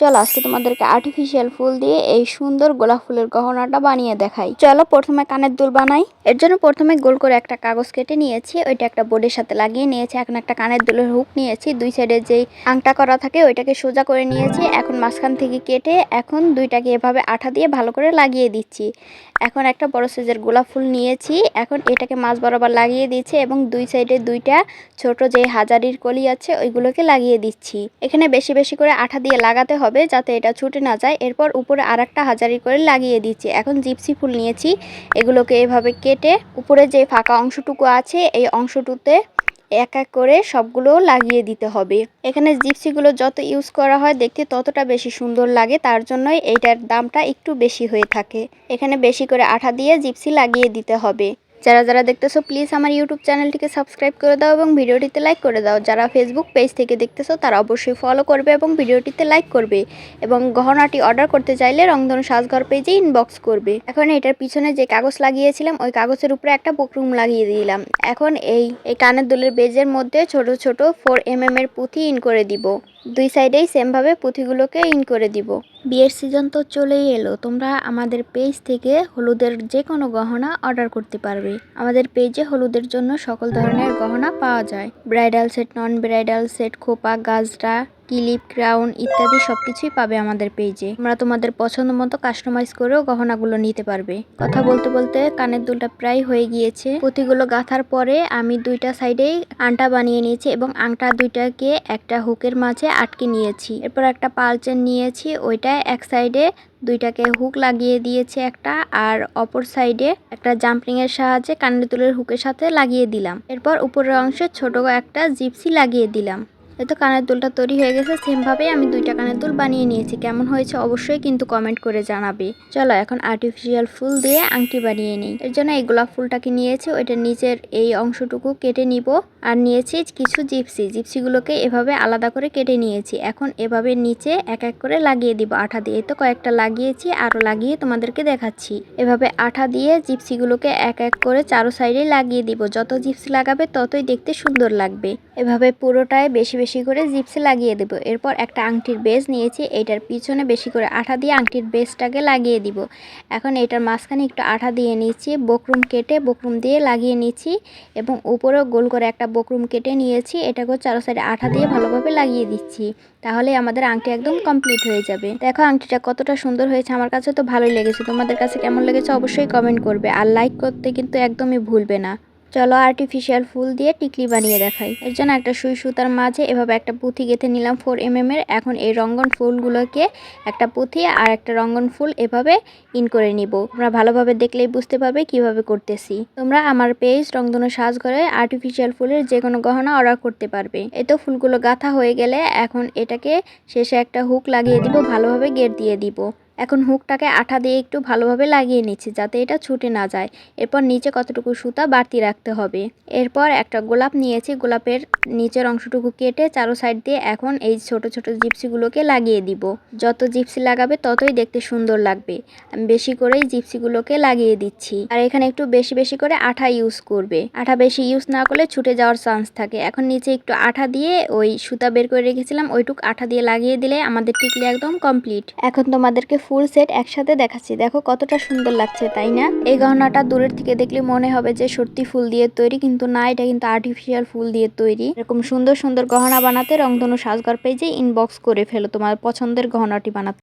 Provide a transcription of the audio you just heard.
চলো আজকে তোমাদেরকে আর্টিফিশিয়াল ফুল দিয়ে এই সুন্দর গোলাপ ফুলের গহনাটা বানিয়ে দেখাই। চলো প্রথমে কানের দুল বানাই। এর জন্য প্রথমে গোল করে একটা কাগজ কেটে নিয়েছি, ওইটা একটা বোর্ডের সাথে লাগিয়ে নিয়েছি। এখন একটা কানের দুলের হুক নিয়েছি, দুই সাইডে যেই আংটা করা থাকে ওইটাকে সোজা করে নিয়েছি। এখন মাঝখান থেকে কেটে এখন দুইটাকে এভাবে আঠা দিয়ে ভালো করে লাগিয়ে দিচ্ছি। এখন একটা বড় সাইজের গোলাপ ফুল নিয়েছি। এখন এটাকে মাছ বরাবর লাগিয়ে দিচ্ছি এবং দুই সাইডে দুইটা ছোট যে হাজারির কলি আছে, ওইগুলোকে লাগিয়ে দিচ্ছি। এখানে বেশি বেশি করে আঠা দিয়ে লাগাতে হবে যাতে এটা ছুটে না যায়। এরপর উপরে আর একটা হাজারি করে লাগিয়ে দিচ্ছি। এখন জিপসি ফুল নিয়েছি। এগুলোকে এভাবে কেটে উপরে যে ফাঁকা অংশটুকু আছে, এই অংশটুতে এক এক করে সবগুলো লাগিয়ে দিতে হবে। এখানে জিপসিগুলো যত ইউজ করা হয় দেখতে ততটা বেশি সুন্দর লাগে, তার জন্যই এইটার দামটা একটু বেশি হয়ে থাকে। এখানে বেশি করে আঠা দিয়ে জিপসি লাগিয়ে দিতে হবে। যারা যারা দেখতেছো প্লিজ আমার ইউটিউব চ্যানেলটিকে সাবস্ক্রাইব করে দাও এবং ভিডিওটিতে লাইক করে দাও। যারা ফেসবুক পেজ থেকে দেখতেছো, তারা অবশ্যই ফলো করবে এবং ভিডিওটিতে লাইক করবে এবং গহনাটি অর্ডার করতে চাইলে রংধনু সাজঘর পেজে ইনবক্স করবে। এখন এটার পিছনে যে কাগজ লাগিয়েছিলাম, ওই কাগজের উপরে একটা বকরুম লাগিয়ে দিলাম। এখন এই এই কানের দুলের বেজের মধ্যে ছোট ছোট ফোর এম এর পুঁথি ইন করে দিব। দুই সাইডেই সেমভাবে পুঁথিগুলোকে ইন করে দিব। বিয়ের সিজন তো চলেই এলো, তোমরা আমাদের পেজ থেকে হলুদের যে কোনো গহনা অর্ডার করতে পারবে। আমাদের পেজে হলুদের জন্য সকল ধরনের গহনা পাওয়া যায়। Bridal set non bridal set, খোপা, গাজরা ক্লিপ, ক্রাউন ইত্যাদি সবকিছুই পাবে আমাদের পেজে। তোমরা তোমাদের পছন্দ মতো কাস্টমাইজ করেও গহনাগুলো নিতে পারবে। কথা বলতে বলতে কানের দুলটা প্রায় হয়ে গিয়েছে। পুঁথিগুলো গাঁথার পরে আমি দুইটা সাইডেই আংটা বানিয়ে নিয়েছি এবং আংটা দুইটাকে একটা হুকের মাঝে আটকে নিয়েছি। এরপর একটা পালচেন নিয়েছি ওইটায় এক সাইডে দুইটাকে হুক লাগিয়ে দিয়েছে একটা আর অপর সাইডে একটা জাম্পিং এর সাহায্যে কানের দুলের হুকের সাথে লাগিয়ে দিলাম। এরপর উপরের অংশে ছোট একটা জিপসি লাগিয়ে দিলাম। তো কানের দুলটা তৈরি হয়ে গেছে সেমভাবেই আমি দুইটা কানের দুল বানিয়ে নিয়েছি। কেমন হয়েছে অবশ্যই কিন্তু কমেন্ট করে জানাবে। চলো এখন আর্টিফিশিয়াল ফুল দিয়ে আংটি বানিয়ে নিই। এর জন্য এই গোলাপ ফুলটাকে নিয়েছি, ওইটার নিচের এই অংশটুকু কেটে নিব। আর নিয়েছি কিছু জিপসি জিপসিগুলোকে এভাবে আলাদা করে কেটে নিয়েছি। এখন এভাবে নিচে এক এক করে লাগিয়ে দিব আঠা দিয়ে। তো কয়েকটা লাগিয়েছি, আরও লাগিয়ে তোমাদেরকে দেখাচ্ছি। এভাবে আঠা দিয়ে জিপসিগুলোকে এক এক করে চারো সাইডে লাগিয়ে দিব। যত জিপসি লাগাবে ততই দেখতে সুন্দর লাগবে। এভাবে পুরোটায় বেশি বেশি করে জিপসে লাগিয়ে দেব। এরপর একটা আংটির বেস নিয়েছি, এইটার পিছনে বেশি করে আঠা দিয়ে আংটির বেসটাকে লাগিয়ে দিব। এখন এটার মাঝখানে একটু আঠা দিয়ে নিচ্ছি বকরুম কেটে বকরুম দিয়ে লাগিয়ে নিচ্ছি এবং উপরেও গোল করে একটা বকরুম কেটে নিয়েছি, এটাকেও চারো সাইডে আঠা দিয়ে ভালোভাবে লাগিয়ে দিচ্ছি। তাহলে আমাদের আংটি একদম কমপ্লিট হয়ে যাবে। দেখো আংটিটা কতটা সুন্দর হয়েছে, আমার কাছে তো ভালোই লেগেছে। তোমাদের কাছে কেমন লেগেছে অবশ্যই কমেন্ট করবে। আর লাইক করতে কিন্তু একদমই ভুলবে না। চলো আর্টিফিশিয়াল ফুল দিয়ে টিকলি বানিয়ে দেখাই। এর জন্য একটা সুই সুতার মাঝে এভাবে একটা পুঁথি গেঁথে নিলাম ফোর এম এর। এখন এই রঙ্গন ফুলগুলোকে একটা পুঁথি আর একটা রঙ্গন ফুল এভাবে ইন করে নিব। তোমরা ভালোভাবে দেখলেই বুঝতে পারবে কীভাবে করতেছি। তোমরা আমার পেজ রংধনু সাজঘরে আর্টিফিশিয়াল ফুলের যে কোনো গহনা অর্ডার করতে পারবে। এই তো ফুলগুলো গাঁথা হয়ে গেলে এখন এটাকে শেষে একটা হুক লাগিয়ে দিব, ভালোভাবে গেট দিয়ে দিব। এখন হুকটাকে আঠা দিয়ে একটু ভালোভাবে লাগিয়ে নিচ্ছি যাতে এটা ছুটে না যায়। এরপর নিচে কতটুকু সুতা বাড়তি রাখতে হবে। এরপর একটা গোলাপ নিয়েছি, গোলাপের নিচের অংশটুকু কেটে চারো সাইড দিয়ে এখন এই ছোট ছোট জিপসিগুলোকে লাগিয়ে দিব। যত জিপসি লাগাবে ততই দেখতে সুন্দর লাগবে। আমি বেশি করেই জিপসিগুলোকে লাগিয়ে দিচ্ছি। আর এখানে একটু বেশি বেশি করে আঠা ইউজ করবে। আঠা বেশি ইউজ না করলে ছুটে যাওয়ার চান্স থাকে। এখন নিচে একটু আঠা দিয়ে ওই সুতা বের করে রেখেছিলাম, ওইটুক আঠা দিয়ে লাগিয়ে দিলে আমাদের টিকলি একদম কমপ্লিট। এখন তোমাদেরকে ফুল সেট একসাথে দেখাচ্ছি। দেখো কতটা সুন্দর লাগছে, তাই না? এই গহনাটা দূরের থেকে দেখলে মনে হবে যে সত্যি ফুল দিয়ে তৈরি, কিন্তু না, এটা কিন্তু আর্টিফিশিয়াল ফুল দিয়ে তৈরি। এরকম সুন্দর সুন্দর গহনা বানাতে রংধনু সাজগর পেজে ইনবক্স করে ফেলো তোমার পছন্দের গহনাটি বানাতে।